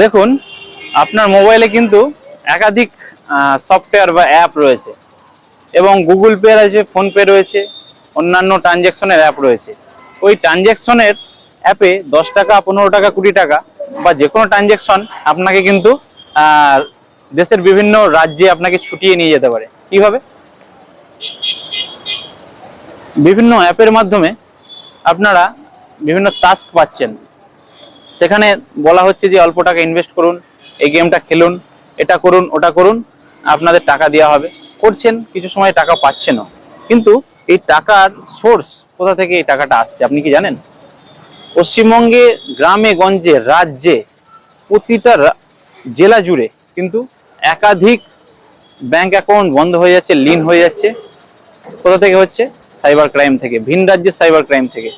দেখুন, আপনার মোবাইলে কিন্তু একাধিক সফটওয়্যার বা অ্যাপ রয়েছে এবং গুগল পে রয়েছে ফোনপে রয়েছে, অন্যান্য ট্রানজ্যাকশনের অ্যাপ রয়েছে। ওই ট্রানজ্যাকশনের অ্যাপে দশ টাকা, পনেরো টাকা, কুড়ি টাকা বা যে কোনো ট্রানজ্যাকশন আপনাকে কিন্তু দেশের বিভিন্ন রাজ্যে আপনাকে ছুটিয়ে নিয়ে যেতে পারে। কীভাবে? বিভিন্ন অ্যাপের মাধ্যমে আপনারা বিভিন্ন টাস্ক পাচ্ছেন। সেখানে বলা হচ্ছে যে অল্প টাকা ইনভেস্ট করুন, এই গেমটা খেলুন, এটা করুন, ওটা করুন, আপনাদের টাকা দেওয়া হবে। করছেন, কিছু সময় টাকা পাচ্ছেনও। কিন্তু এই টাকার সোর্স কোথা থেকে এই টাকাটা আসছে, আপনি কি জানেন? পশ্চিমবঙ্গে, গ্রামে, গঞ্জে, রাজ্যে, প্রতিটা জেলা জুড়ে কিন্তু একাধিক ব্যাংক অ্যাকাউন্ট বন্ধ হয়ে যাচ্ছে লিন হয়ে যাচ্ছে। কোথা থেকে হচ্ছে? সাইবার ক্রাইম থেকে, ভিন রাজ্যের সাইবার ক্রাইম থেকে।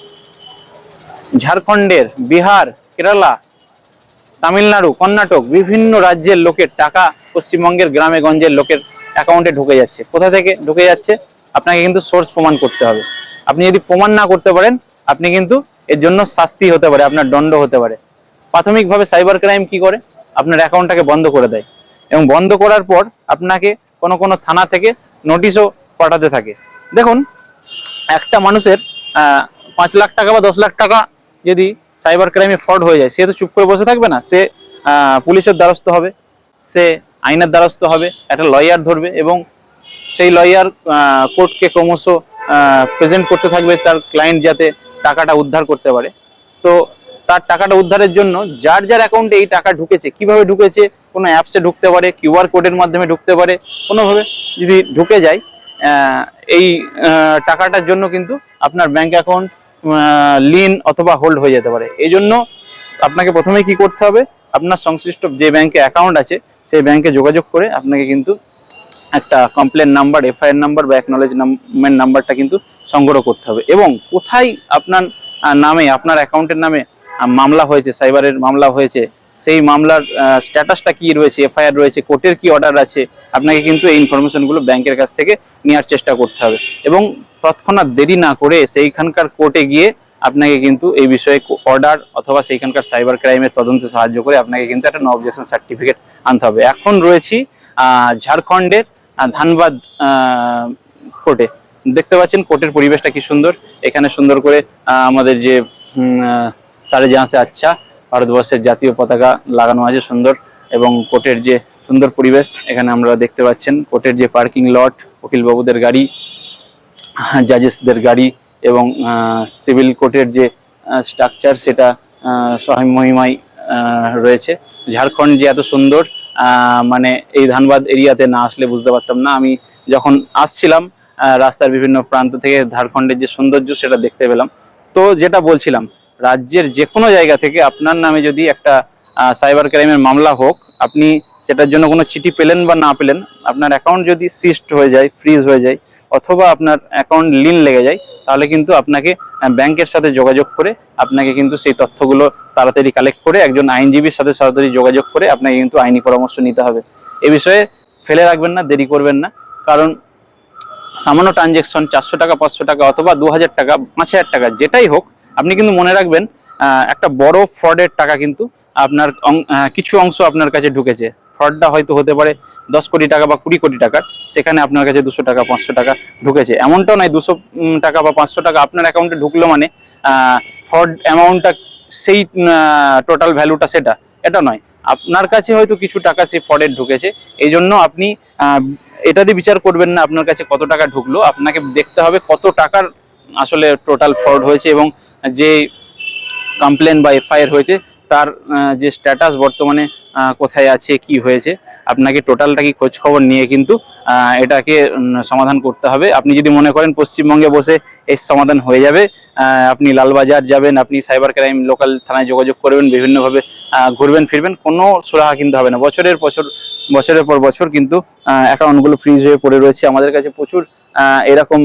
ঝাড়খণ্ডের, বিহার কেরালা, তামিলনাড়ু, কর্ণাটক, বিভিন্ন রাজ্যের লোকের টাকা পশ্চিমবঙ্গের গ্রামে গঞ্জের লোকের অ্যাকাউন্টে ঢুকে যাচ্ছে। কোথা থেকে ঢুকে যাচ্ছে? আপনাকে কিন্তু সোর্স প্রমাণ করতে হবে। আপনি যদি প্রমাণ না করতে পারেন, আপনি কিন্তু এর জন্য শাস্তি হতে পারে, আপনার দণ্ড হতে পারে। প্রাথমিকভাবে সাইবার ক্রাইম কি করে? আপনার অ্যাকাউন্টটাকে বন্ধ করে দেয় এবং বন্ধ করার পর আপনাকে কোনো কোনো থানা থেকে নোটিশও পাঠাতে থাকে। দেখুন, একটা মানুষের পাঁচ লাখ টাকা বা দশ লাখ টাকা যদি সাইবার ক্রাইমে ফ্রড হয়ে যায়, সে তো চুপ করে বসে থাকবে না, সে পুলিশের দ্বারস্থ হবে, সে আইনের দ্বারস্থ হবে, একটা লয়ার ধরবে এবং সেই লয়ার কোর্টকে ক্রমশ প্রেজেন্ট করতে থাকবে তার ক্লায়েন্ট যাতে টাকাটা উদ্ধার করতে পারে। তো তার টাকাটা উদ্ধারের জন্য যার যার অ্যাকাউন্টে এই টাকা ঢুকেছে, কীভাবে ঢুকেছে, কোনো অ্যাপসে ঢুকতে পারে কিউআর কোডের মাধ্যমে ঢুকতে পারে, কোনোভাবে যদি ঢুকে যায় এই টাকাটার জন্য কিন্তু আপনার ব্যাংক অ্যাকাউন্ট লিন অথবা হোল্ড হয়ে যেতে পারে। এই জন্য আপনাকে প্রথমে কি করতে হবে, আপনার সংশ্লিষ্ট যে ব্যাংকে অ্যাকাউন্ট আছে, সেই ব্যাংকে যোগাযোগ করে আপনাকে কিন্তু একটা কমপ্লেন নাম্বার এফআইআর নাম্বার বা অ্যাকনোলেজমেন্ট নাম্বারটা কিন্তু সংগ্রহ করতে হবে। এবং কোথায় আপনার নামে, আপনার অ্যাকাউন্টের নামে মামলা হয়েছে সাইবারের মামলা হয়েছে সেই মামলার স্ট্যাটাসটা কি রয়েছে, এফআইআর রয়েছে, কোর্টের কি অর্ডার আছে, আপনাকে কিন্তু এই ইনফরমেশনগুলো ব্যাংকের কাছ থেকে নেওয়ার চেষ্টা করতে হবে। এবং তৎক্ষণাৎ দেরি না করে সেইখানকার কোর্টে গিয়ে আপনাকে কিন্তু এই বিষয়ে অর্ডার অথবা সেইখানকার সাইবার ক্রাইমের তদন্তে সাহায্য করে আপনাকে কিন্তু একটা নো অবজেকশন সার্টিফিকেট আনতে হবে। এখন রয়েছি ঝাড়খণ্ডের ধানবাদ কোর্টে। দেখতে পাচ্ছেন কোর্টের পরিবেশটা কি সুন্দর। এখানে সুন্দর করে আমাদের যে সারে জাহাসে আচ্ছা ভারতবর্ষের জাতীয় পতাকা লাগানো আছে সুন্দর এবং কোর্টের যে সুন্দর পরিবেশ, এখানে আমরা দেখতে পাচ্ছেন কোর্টের যে পার্কিং লট, উকিলবাবুদের গাড়ি, জাজেসদের গাড়ি এবং সিভিল কোর্টের যে স্ট্রাকচার সেটা মহিমায় রয়েছে। ঝাড়খণ্ড যে এত সুন্দর মানে এই ধানবাদ এরিয়াতে না আসলে বুঝতে পারতাম না। আমি যখন আসছিলাম রাস্তার বিভিন্ন প্রান্ত থেকে ঝাড়খণ্ডের যে সৌন্দর্য সেটা দেখতে পেলাম। তো যেটা বলছিলাম রাজ্যের যে কোনো জায়গা থেকে আপনার নামে যদি একটা সাইবার ক্রাইমের মামলা হোক, আপনি সেটার জন্য কোনো চিঠি পেলেন বা না পেলেন, আপনার অ্যাকাউন্ট যদি সিস্ট হয়ে যায় ফ্রিজ হয়ে যায়, অথবা আপনার অ্যাকাউন্ট লিন লেগে যায়, তাহলে কিন্তু আপনাকে ব্যাংকের সাথে যোগাযোগ করে আপনাকে কিন্তু সেই তথ্যগুলো তাড়াতাড়ি কালেক্ট করে একজন আইনজীবীর সাথে সরাসরি যোগাযোগ করে আপনাকে কিন্তু আইনি পরামর্শ নিতে হবে। এ বিষয়ে ফেলে রাখবেন না, দেরি করবেন না। কারণ সামান্য ট্রানজেকশন চারশো টাকা, পাঁচশো টাকা অথবা দু হাজার টাকা, পাঁচ হাজার টাকা যেটাই হোক আপনি কিন্তু মনে রাখবেন একটা বড় ফ্রডের টাকা কিন্তু আপনার কিছু অংশ আপনার কাছে ঢুকেছে। ফ্রডটা হয়তো হতে পারে দশ কোটি টাকা বা কুড়ি কোটি টাকার, সেখানে আপনার কাছে দুশো টাকা, পাঁচশো টাকা ঢুকেছে। এমনটাও নয় দুশো টাকা বা পাঁচশো টাকা আপনার অ্যাকাউন্টে ঢুকলো মানে ফ্রড অ্যামাউন্টটা সেই টোটাল ভ্যালুটা সেটা। এটা নয়। আপনার কাছে হয়তো কিছু টাকা সেই ফ্রডের ঢুকেছে। এই জন্য আপনি এটা দিয়ে বিচার করবেন না আপনার কাছে কত টাকা ঢুকলো। আপনাকে দেখতে হবে কত টাকার আসলে টোটাল ফ্রড হয়েছে এবং যে কমপ্লেন বা এফআইআর হয়েছে তার যে স্ট্যাটাস বর্তমানে কোথায় আছে, কি হয়েছে, আপনাকে টোটালটা কি খোঁজ খবর নিয়ে কিন্তু এটাকে সমাধান করতে হবে। আপনি যদি মনে করেন পশ্চিমবঙ্গে বসে এই সমাধান হয়ে যাবে আপনি লালবাজার যাবেন, আপনি সাইবার ক্রাইম লোকাল থানায় যোগাযোগ করবেন, বিভিন্নভাবে ঘুরবেন, ফিরবেন, কোনো সুরাহা কিন্তু হবে না। বছরের বছর, বছরের পর বছর কিন্তু অ্যাকাউন্টগুলো ফ্রিজ হয়ে পড়ে রয়েছে। আমাদের কাছে প্রচুর এরকম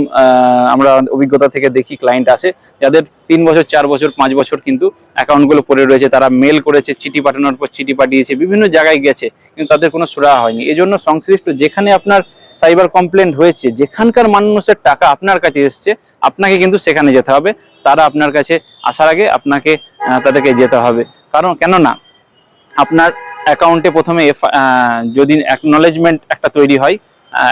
আমরা অভিজ্ঞতা থেকে দেখি ক্লায়েন্ট আসে, যাদের তিন বছর, চার বছর, পাঁচ বছর কিন্তু অ্যাকাউন্টগুলো পড়ে রয়েছে। তারা মেল করেছে, চিঠি পাঠানোর পর চিঠি পাঠিয়েছে বিভিন্ন জায়গায় গেছে, কিন্তু তাদের কোনো সুরাহা হয়নি। এই জন্য সংশ্লিষ্ট যেখানে আপনার সাইবার কমপ্লেন হয়েছে, যেখানকার মানুষের টাকা আপনার কাছে এসছে, আপনাকে কিন্তু সেখানে যেতে হবে। তারা আপনার কাছে আসার আগে আপনাকে তাদেরকে যেতে হবে। কারণ, কেননা, আপনার অ্যাকাউন্টে প্রথমে এফ যদি অ্যাকনলেজমেন্ট একটা তৈরি হয়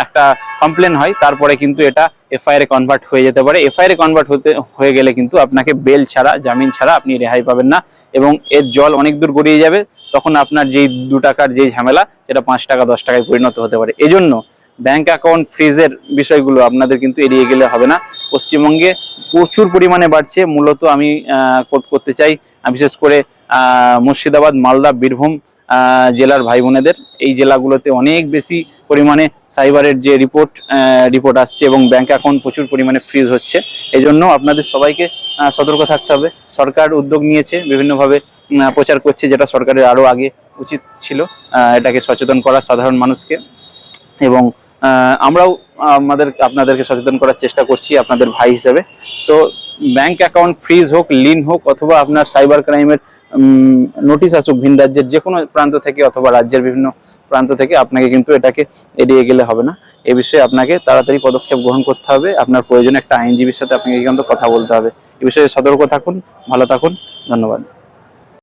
একটা কমপ্লেন হয়, তারপরে কিন্তু এটা এফআইআর কনভার্ট হয়ে যেতে পারে। এফআইআর কনভার্ট হতে, হয়ে গেলে কিন্তু আপনাকে বেল ছাড়া, জামিন ছাড়া আপনি রেহাই পাবেন না এবং এর জল অনেক দূর গড়িয়ে যাবে। তখন আপনার যেই দু টাকার যেই ঝামেলা, সেটা পাঁচ টাকা, দশ টাকায় পরিণত হতে পারে। এজন্য ব্যাংক অ্যাকাউন্ট ফ্রিজের বিষয়গুলো আপনাদের কিন্তু এড়িয়ে গেলে হবে না। পশ্চিমবঙ্গে প্রচুর পরিমাণে বাড়ছে। মূলত আমি কোট করতে চাই বিশেষ করে মুর্শিদাবাদ, মালদা, বীরভূম জেলার ভাই বোনেদের এই জেলাগুলোতে অনেক বেশি পরিমাণে সাইবারের যে রিপোর্ট রিপোর্ট আসছে এবং ব্যাংক অ্যাকাউন্ট প্রচুর পরিমাণে ফ্রিজ হচ্ছে। এই জন্য আপনাদের সবাইকে সতর্ক থাকতে হবে। সরকার উদ্যোগ নিয়েছে, বিভিন্নভাবে প্রচার করছে যেটা সরকারের আরও আগে উচিত ছিল এটাকে সচেতন করা সাধারণ মানুষকে। এবং আমরাও আমাদের, আপনাদেরকে সচেতন করার চেষ্টা করছি আপনাদের ভাই হিসেবে। তো ব্যাংক অ্যাকাউন্ট ফ্রিজ হোক, লিন হোক, অথবা আপনার সাইবার ক্রাইমের নোটিশ আসুক ভিন রাজ্যের যে কোনো প্রান্ত থেকে অথবা রাজ্যের বিভিন্ন প্রান্ত থেকে, আপনাকে কিন্তু এটাকে এড়িয়ে গেলে হবে না। এ বিষয়ে আপনাকে তাড়াতাড়ি পদক্ষেপ গ্রহণ করতে হবে। আপনার প্রয়োজনে একটা আইনজীবীর সাথে আপনাকে কিন্তু কথা বলতে হবে। এ বিষয়ে সতর্ক থাকুন, ভালো থাকুন। ধন্যবাদ।